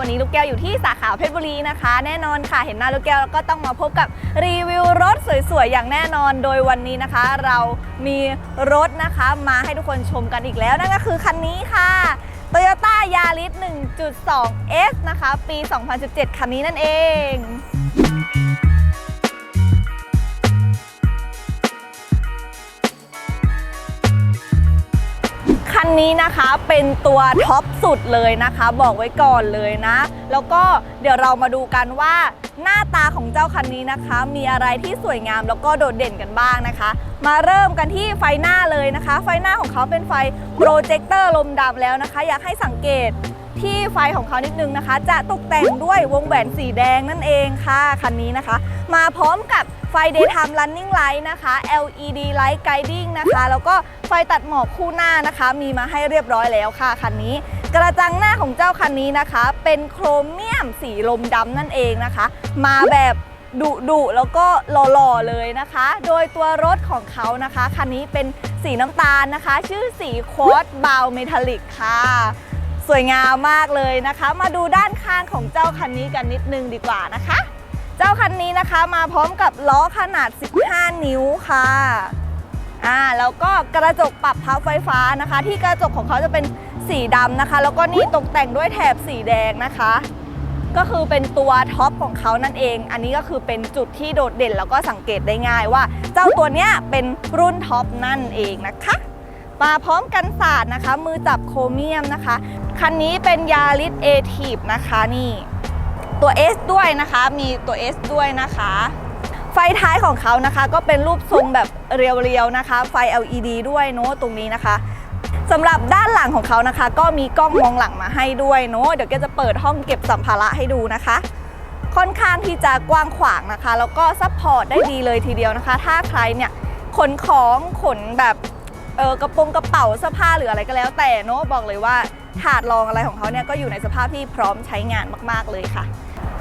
วันนี้ลูกแก้วอยู่ที่สาขาเพชรบุรีนะคะ แน่นอนค่ะ เห็นหน้าลูกแก้วแล้วก็ต้องมาพบกับรีวิวรถสวยๆ อย่างแน่นอน โดยวันนี้นะคะ เรามีรถนะคะมาให้ทุกคนชมกันอีกแล้ว นั่นก็คือคันนี้ค่ะ Toyota Yaris 1.2 S นะคะ ปี 2017 คันนี้นั่นเอง นนี้นะคะเป็นตัวท็อปสุดเลยนะคะ บอกไว้ก่อนเลยนะ แล้วก็เดี๋ยวเรามาดูกันว่าหน้าตาของเจ้าคันนี้นะคะ มีอะไรที่สวยงามแล้วก็โดดเด่นกันบ้างนะคะ มาเริ่มกันที่ไฟหน้าเลยนะคะ ไฟหน้าของเขาเป็นไฟโปรเจคเตอร์ลมดำแล้วนะคะ อยากให้สังเกตที่ไฟของเขานิดนึงนะคะ จะตกแต่งด้วยวงแหวนสีแดงนั่นเองค่ะคันนี้นะคะ มาพร้อมกับ ไฟ daytime running light นะคะ LED light guiding นะคะ แล้วก็ไฟตัดหมอกคู่หน้านะคะ มีมาให้เรียบร้อยแล้วค่ะคันนี้ กระจังหน้าของเจ้าคันนี้นะคะ เป็นโครเมียมสีลมดำนั่นเองนะคะ มาแบบดุดุแล้วก็หล่อๆเลยนะคะ โดยตัวรถของเขานะคะคันนี้เป็นสีน้ำตาลนะคะ ชื่อสีควอตบาวเมทัลลิกค่ะ สวยงามมากเลยนะคะ มาดูด้านข้างของเจ้าคันนี้กันนิดนึงดีกว่านะคะ เจ้าคันนี้นะคะมาพร้อมกับล้อขนาด 15 นิ้วค่ะอ่าแล้วก็กระจกปรับพับไฟฟ้านะคะ ที่กระจกของเขาจะเป็นสีดำนะคะ แล้วก็นี่ตกแต่งด้วยแถบสีแดงนะคะ ก็คือเป็นตัวท็อปของเขานั่นเอง อันนี้ก็คือเป็นจุดที่โดดเด่นแล้วก็สังเกตได้ง่ายว่า เจ้าตัวเนี้ยเป็นรุ่นท็อปนั่นเองนะคะมาพร้อมกันศาสตร์นะคะ มือจับโครเมียมนะคะ คันนี้เป็นยาริสเอทีฟนะคะนี่ ตัว S ด้วยนะคะ มีตัว S ด้วยนะคะ ไฟท้ายของเขานะคะ ก็เป็นรูปทรงแบบเรียวๆนะคะ ไฟ LED ด้วยเนาะตรงนี้นะคะสำหรับด้านหลังของเขานะคะ ก็มีกล้องมองหลังมาให้ด้วยเนาะเดี๋ยวแกจะเปิดห้องเก็บสัมภาระให้ดูนะคะ ค่อนข้างที่จะกว้างขวางนะคะ แล้วก็ซัพพอร์ตได้ดีเลยทีเดียวนะคะ ถ้าใครเนี่ยขนของขนแบบเออกระโปรงกระเป๋าเสื้อผ้าหรืออะไรก็แล้วแต่เนาะบอกเลยว่าถาดรองอะไรของเขาเนี่ยก็อยู่ในสภาพที่พร้อมใช้งานมาก ๆ เลยค่ะ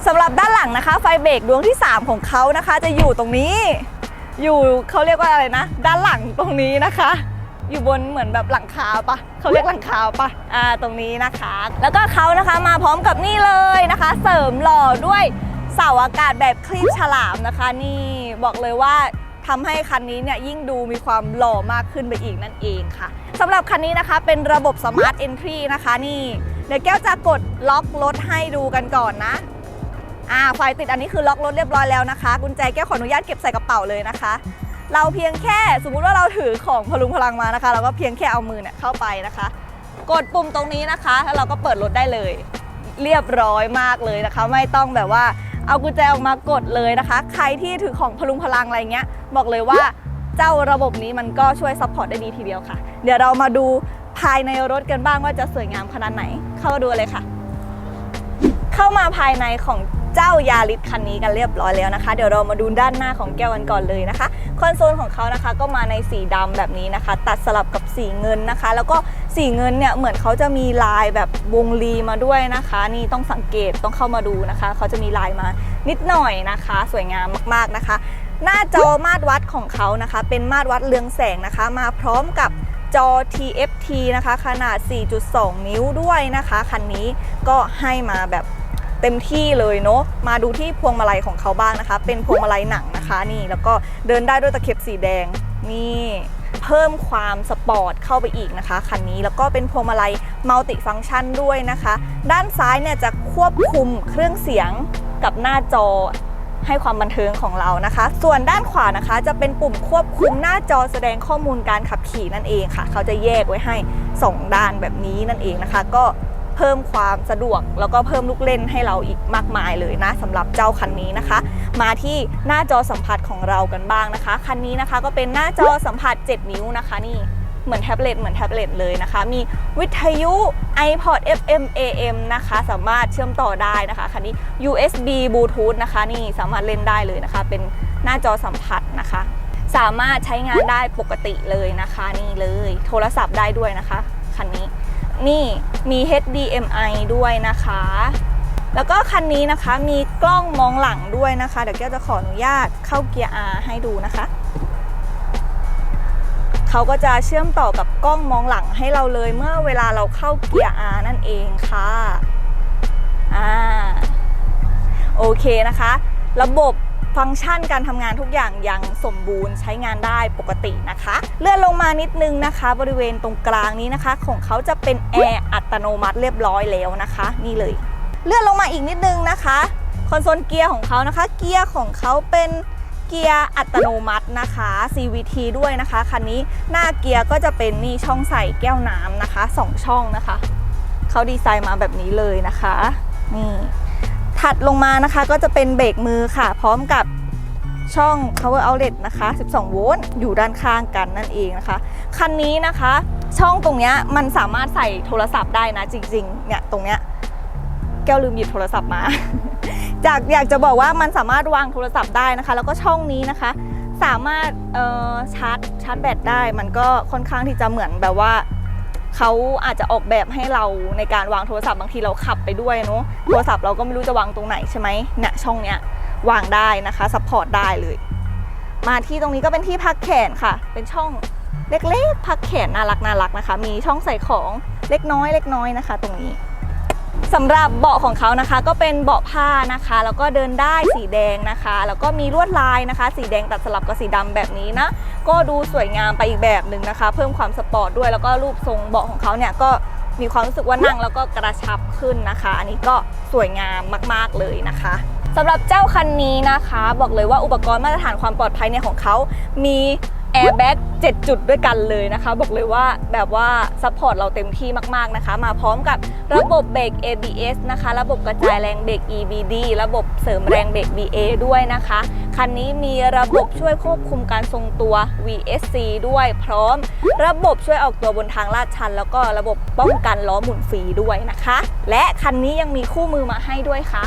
สำหรับด้านหลังนะคะ ไฟเบรกดวงที่ 3 ของเขานะคะ จะอยู่ตรงนี้ อยู่เขาเรียกว่าอะไรนะ ด้านหลังตรงนี้นะคะ อยู่บนเหมือนแบบหลังคาปะเขาเรียกหลังคาปะอ่าตรงนี้นะคะ แล้วก็เขานะคะมาพร้อมกับนี่เลยนะคะ เสริมหล่อด้วยเสาอากาศแบบคลีปฉลามนะคะ นี่บอกเลยว่าทำให้คันนี้เนี่ยยิ่งดูมีความหล่อมากขึ้นไปอีกนั่นเองค่ะสำหรับคันนี้นะคะเป็นระบบ Smart Entry นะคะนี่เดี๋ยวแก้วจะกดล็อกรถให้ดูกันก่อนนะ อ่าไฟติดอันนี้คือล็อกรถเรียบร้อยแล้วนะคะ กุญแจแก้วขออนุญาตเก็บใส่กระเป๋าเลยนะคะ เราเพียงแค่สมมุติว่าเราถือของพลุงพลังมานะคะ เราก็เพียงแค่เอามือเนี่ยเข้าไปนะคะ กดปุ่มตรงนี้นะคะ แล้วเราก็เปิดรถได้เลย เรียบร้อยมากเลยนะคะ ไม่ต้องแบบว่าเอากุญแจออกมากดเลยนะคะ ใครที่ถือของพลุงพลังอะไรเงี้ย บอกเลยว่าเจ้าระบบนี้มันก็ช่วยซัพพอร์ตได้ดีทีเดียวค่ะ เดี๋ยวเรามาดูภายในรถกันบ้างว่าจะสวยงามขนาดไหน เข้ามาดูเลยค่ะ เข้ามาภายในของ เจ้ายาริสคันนี้กันเรียบร้อยแล้วนะคะ เดี๋ยวเรามาดูด้านหน้าของแก้วกันก่อนเลยนะคะ คอนโซลของเขานะคะก็มาในสีดำแบบนี้นะคะ ตัดสลับกับสีเงินนะคะ แล้วก็สีเงินเนี่ยเหมือนเขาจะมีลายแบบวงรีมาด้วยนะคะ นี่ต้องสังเกตต้องเข้ามาดูนะคะ เขาจะมีลายมานิดหน่อยนะคะ สวยงามมากๆนะคะ หน้าจอมาตรวัดของเขานะคะ เป็นมาตรวัดเรืองแสงนะคะ มาพร้อมกับจอ TFT นะคะ ขนาด 4.2 นิ้วด้วยนะคะ คันนี้ก็ให้มาแบบ เต็มที่เลยเนาะมาดูที่พวงมาลัยของเขาบ้างนะคะ เป็นพวงมาลัยหนังนะคะนี่แล้วก็เดินได้ด้วยตะเข็บสีแดงนี่เพิ่มความสปอร์ตเข้าไปอีกนะคะคันนี้แล้วก็เป็นพวงมาลัยมัลติฟังก์ชันด้วยนะคะ ด้านซ้ายเนี่ยจะควบคุมเครื่องเสียงกับหน้าจอให้ความบันเทิงของเรานะคะ ส่วนด้านขวานะคะ จะเป็นปุ่มควบคุมหน้าจอแสดงข้อมูลการขับขี่นั่นเองค่ะ เขาจะแยกไว้ให้ 2 ด้านแบบนี้นั่นเองนะคะ ก็ เพิ่มความสะดวก แล้วก็เพิ่มลูกเล่นให้เราอีกมากมายเลยนะสำหรับเจ้าคันนี้นะคะ มาที่หน้าจอสัมผัสของเรากันบ้างนะคะ คันนี้นะคะก็เป็นหน้าจอสัมผัส 7 นิ้วนะคะนี่เหมือนแท็บเล็ตเหมือนแท็บเล็ตเลยนะคะ มีวิทยุ iPod FM AM นะคะ สามารถเชื่อมต่อได้นะคะ คันนี้ USB Bluetooth นะคะ นี่สามารถเล่นได้เลยนะคะ เป็นหน้าจอสัมผัสนะคะ สามารถใช้งานได้ปกติเลยนะคะ นี่เลย โทรศัพท์ได้ด้วยนะคะ คันนี้ นี่มี HDMI ด้วยนะคะ แล้วก็คันนี้นะคะมีกล้องมองหลังด้วยนะคะ เดี๋ยวแก้วจะขออนุญาตเข้าเกียร์ R ให้ดูนะคะ เขาก็จะเชื่อมต่อกับกล้องมองหลังให้เราเลยเมื่อเวลาเราเข้าเกียร์ R นั่นเองค่ะ อ่า โอเคนะคะ ระบบ ฟังก์ชันการทำงานทุกอย่างยังสมบูรณ์ใช้งานได้ปกตินะคะ เลื่อนลงมานิดนึงนะคะ บริเวณตรงกลางนี้นะคะ ของเขาจะเป็นแอร์อัตโนมัติเรียบร้อยแล้วนะคะ นี่เลย เลื่อนลงมาอีกนิดนึงนะคะคอนโซลเกียร์ของเขานะคะ เกียร์ของเขาเป็นเกียร์อัตโนมัตินะคะ CVT ด้วยนะคะคันนี้หน้าเกียร์ก็จะเป็นนี่ช่องใส่แก้วน้ำนะคะสองช่องนะคะ เขาดีไซน์มาแบบนี้เลยนะคะ นี่ ถัดลงมานะคะก็จะเป็นเบรกมือค่ะ พร้อมกับช่อง power outlet นะคะ 12 โวลต์ อยู่ด้านข้างกันนั่นเองนะคะ คันนี้นะคะ ช่องตรงเนี้ยมันสามารถใส่โทรศัพท์ได้นะจริงๆ เนี่ยตรงเนี้ย แก้วลืมหยิบโทรศัพท์มา จากอยากจะบอกว่ามันสามารถวางโทรศัพท์ได้นะคะ แล้วก็ช่องนี้นะคะ สามารถชาร์จชาร์จแบตได้ มันก็ค่อนข้างที่จะเหมือนแบบว่า เขาอาจจะออกแบบให้เราในการวางโทรศัพท์บางทีเราขับไปด้วยเนาะโทรศัพท์เราก็ไม่รู้จะวางตรงไหนใช่ไหมเนี่ยช่องเนี้ยวางได้นะคะซัพพอร์ตได้เลย มาที่ตรงนี้ก็เป็นที่พักแขนค่ะ เป็นช่องเล็กๆ พักแขนน่ารักน่ารักนะคะ มีช่องใส่ของเล็กน้อยเล็กน้อยนะคะ ตรงนี้ สำหรับเบาะของเขานะคะก็เป็นเบาะผ้านะคะ แล้วก็เดินได้สีแดงนะคะ แล้วก็มีลวดลายนะคะ สีแดงตัดสลับกับสีดำแบบนี้นะ ก็ดูสวยงามไปอีกแบบหนึ่งนะคะ เพิ่มความสปอร์ตด้วยแล้วก็รูปทรงเบาะของเขาเนี่ยก็มีความรู้สึกว่านั่งแล้วก็กระชับขึ้นนะคะ อันนี้ก็สวยงามมากๆเลยนะคะสำหรับเจ้าคันนี้นะคะ บอกเลยว่าอุปกรณ์มาตรฐานความปลอดภัยเนี่ยของเขามี แอร์แบ็ก7จุดด้วยกันเลยนะคะ บอกเลยว่าแบบว่าซัพพอร์ตเราเต็มที่มากๆนะคะ มาพร้อมกับระบบเบรก ABS นะคะ ระบบกระจายแรงเบรก EBD ระบบเสริมแรงเบรก BA ด้วยนะคะ คันนี้มีระบบช่วยควบคุมการทรงตัว VSC ด้วยพร้อม ระบบช่วยออกตัวบนทางลาดชัน แล้วก็ระบบป้องกันล้อหมุนฟรีด้วยนะคะ และคันนี้ยังมีคู่มือมาให้ด้วยค่ะ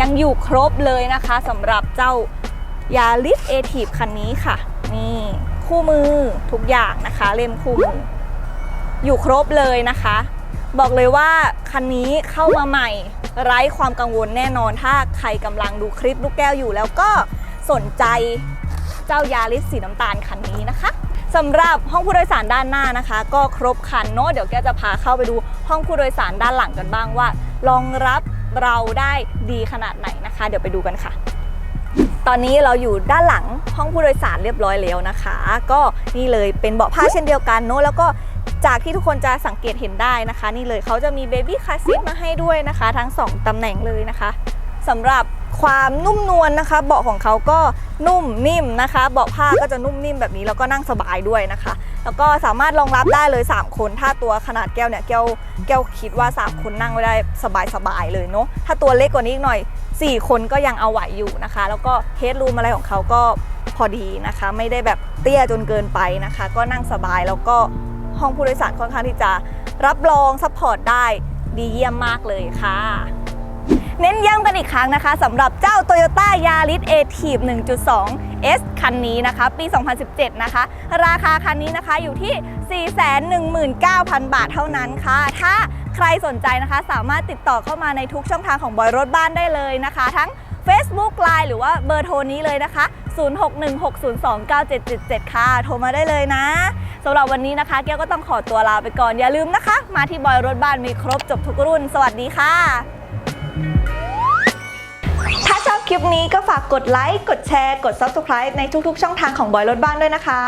ยังอยู่ครบเลยนะคะสำหรับเจ้ายาลิสเอทีฟคันนี้ค่ะ นี่คู่มือทุกอย่างนะคะ เล่มคู่มือ อยู่ครบเลยนะคะ บอกเลยว่าคันนี้เข้ามาใหม่ ไร้ความกังวลแน่นอนถ้าใครกำลังดูคลิปลูกแก้วอยู่แล้วก็สนใจเจ้ายาลิสสีน้ำตาลคันนี้นะคะสำหรับห้องผู้โดยสารด้านหน้านะคะ ก็ครบคันเนาะเดี๋ยวแกจะพาเข้าไปดูห้องผู้โดยสารด้านหลังกันบ้างว่า รองรับเราได้ดีขนาดไหนนะคะ เดี๋ยวไปดูกันค่ะ ตอนนี้เราอยู่ด้านหลังห้องผู้โดยสารเรียบร้อยแล้วนะคะ ก็นี่เลยเป็นเบาะผ้าเช่นเดียวกันเนอะแล้วก็จากที่ทุกคนจะสังเกตเห็นได้นะคะ นี่เลยเขาจะมีเบบี้คาซีทมาให้ด้วยนะคะ ทั้ง 2 ตำแหน่งเลยนะคะสำหรับความนุ่มนวลนะคะ เบาะของเขาก็นุ่มนิ่มนะคะ เบาะผ้าก็จะนุ่มนิ่มแบบนี้แล้วก็นั่งสบายด้วยนะคะ แล้วก็สามารถรองรับได้เลย 3 คน ถ้าตัวขนาดแก้วเนี่ยแก้วแก้วคิดว่า 3 คนนั่งไว้ได้สบายๆเลยเนาะถ้าตัวเล็กกว่านี้อีกหน่อย 4 คนก็ยังเอาไหวอยู่นะคะ แล้วก็เฮดรูมอะไรของเขาก็พอดีนะคะ ไม่ได้แบบเตี้ยจนเกินไปนะคะ ก็นั่งสบายแล้วก็ห้องผู้โดยสารค่อนข้างที่จะรับรองซัพพอร์ตได้ดีเยี่ยมมากเลยค่ะ เน้นย้ำกันอีกครั้งนะคะสำหรับเจ้า Toyota Yaris a t i v 1.2 S คันนี้นะคะ ปี 2017 นะคะ ราคาคันนี้นะคะอยู่ที่ 419,000 บาทเท่านั้นค่ะ ถ้า ใครสนใจนะคะ สามารถติดต่อเข้ามาในทุกช่องทางของบอยรถบ้านได้เลยนะคะ ทั้ง Facebook Line หรือว่าเบอร์โทรนี้เลยนะคะ 0616029777 ค่ะ โทรมาได้เลยนะสำหรับวันนี้นะคะ แก้วก็ต้องขอตัวลาไปก่อน อย่าลืมนะคะ มาที่บอยรถบ้านมีครบจบทุกรุ่น สวัสดีค่ะ ถ้าชอบคลิปนี้ก็ฝากกดไลค์ กดแชร์ กด Subscribe ในทุกๆ ช่องทางของบอยรถบ้านด้วยนะคะ